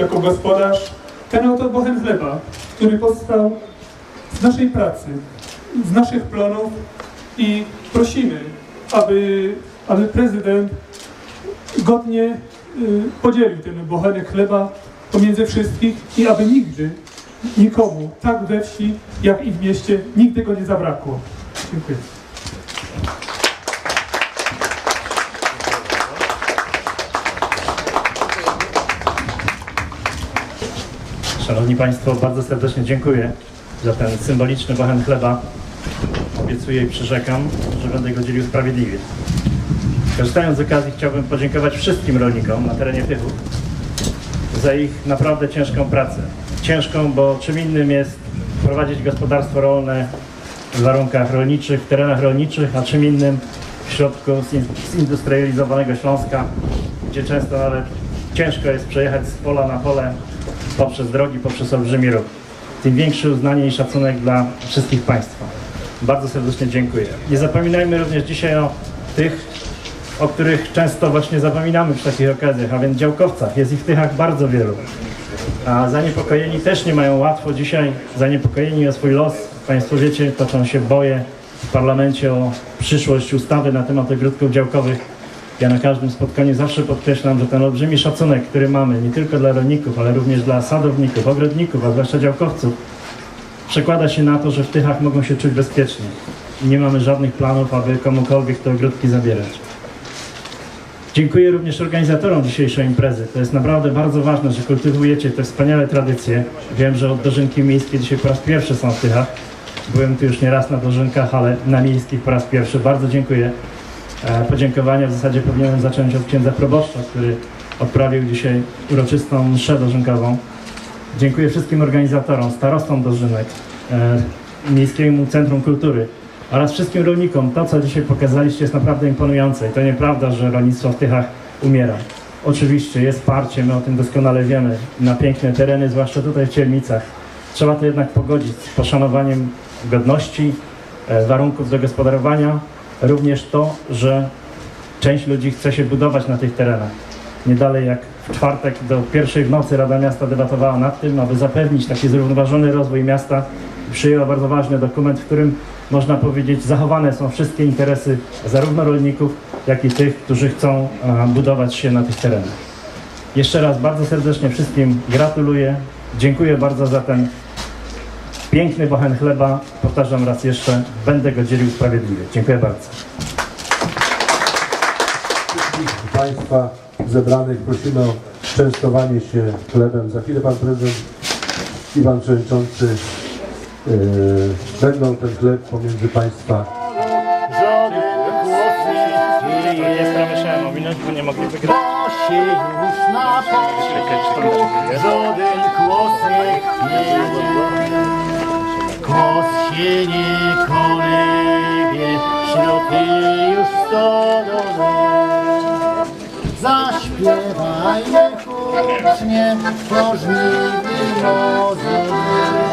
jako gospodarz ten oto bochen chleba, który powstał z naszej pracy, z naszych planów i prosimy, aby, aby prezydent godnie y, podzielił ten bochenek chleba pomiędzy wszystkich i aby nigdy nikomu, tak we wsi, jak i w mieście, nigdy go nie zabrakło. Dziękuję. Szanowni Państwo, bardzo serdecznie dziękuję za ten symboliczny bochen chleba. Obiecuję i przyrzekam, że będę go dzielił sprawiedliwie. Korzystając z okazji chciałbym podziękować wszystkim rolnikom na terenie Tychów za ich naprawdę ciężką pracę. Ciężką, bo czym innym jest prowadzić gospodarstwo rolne w warunkach rolniczych, w terenach rolniczych, a czym innym w środku zin- zindustrializowanego Śląska, gdzie często nawet ciężko jest przejechać z pola na pole poprzez drogi, poprzez olbrzymi ruch. Tym większe uznanie i szacunek dla wszystkich Państwa. Bardzo serdecznie dziękuję. Nie zapominajmy również dzisiaj o tych, o których często właśnie zapominamy przy takich okazjach, a więc działkowcach. Jest ich w Tychach bardzo wielu. A zaniepokojeni też nie mają łatwo dzisiaj, zaniepokojeni o swój los. Państwo wiecie, toczą się boje w parlamencie o przyszłość ustawy na temat ogródków działkowych. Ja na każdym spotkaniu zawsze podkreślam, że ten olbrzymi szacunek, który mamy nie tylko dla rolników, ale również dla sadowników, ogrodników, a zwłaszcza działkowców, przekłada się na to, że w Tychach mogą się czuć bezpiecznie. I nie mamy żadnych planów, aby komukolwiek te ogródki zabierać. Dziękuję również organizatorom dzisiejszej imprezy. To jest naprawdę bardzo ważne, że kultywujecie te wspaniałe tradycje. Wiem, że od dożynki miejskie dzisiaj po raz pierwszy są w Tychach. Byłem tu już nieraz na dożynkach, ale na miejskich po raz pierwszy. Bardzo dziękuję. E, Podziękowania w zasadzie powinienem zacząć od księdza proboszcza, który odprawił dzisiaj uroczystą mszę dożynkową. Dziękuję wszystkim organizatorom, starostom dożynek, e, Miejskiemu Centrum Kultury oraz wszystkim rolnikom. To, co dzisiaj pokazaliście jest naprawdę imponujące i to nieprawda, że rolnictwo w Tychach umiera. Oczywiście jest parcie, my o tym doskonale wiemy, na piękne tereny, zwłaszcza tutaj w Cielnicach. Trzeba to jednak pogodzić z poszanowaniem godności, e, warunków zagospodarowania, również to, że część ludzi chce się budować na tych terenach. Nie dalej jak w czwartek do pierwszej w nocy Rada Miasta debatowała nad tym, aby zapewnić taki zrównoważony rozwój miasta. Przyjęła bardzo ważny dokument, w którym można powiedzieć zachowane są wszystkie interesy zarówno rolników, jak i tych, którzy chcą e, budować się na tych terenach. Jeszcze raz bardzo serdecznie wszystkim gratuluję. Dziękuję bardzo za ten piękny bochen chleba. Powtarzam raz jeszcze, będę go dzielił sprawiedliwie. Dziękuję bardzo. wszystkich Państwa zebranych prosimy o częstowanie się chlebem. Za chwilę Pan Prezydent i Pan Przewodniczący yy, będą ten chleb pomiędzy Państwa bo nie mogli wygrać. to się już na początku. Żaden głos nie. Głos się nie kolebie, środki już stodole. Zaśpiewajmy hucznie, możliwy mozolnie.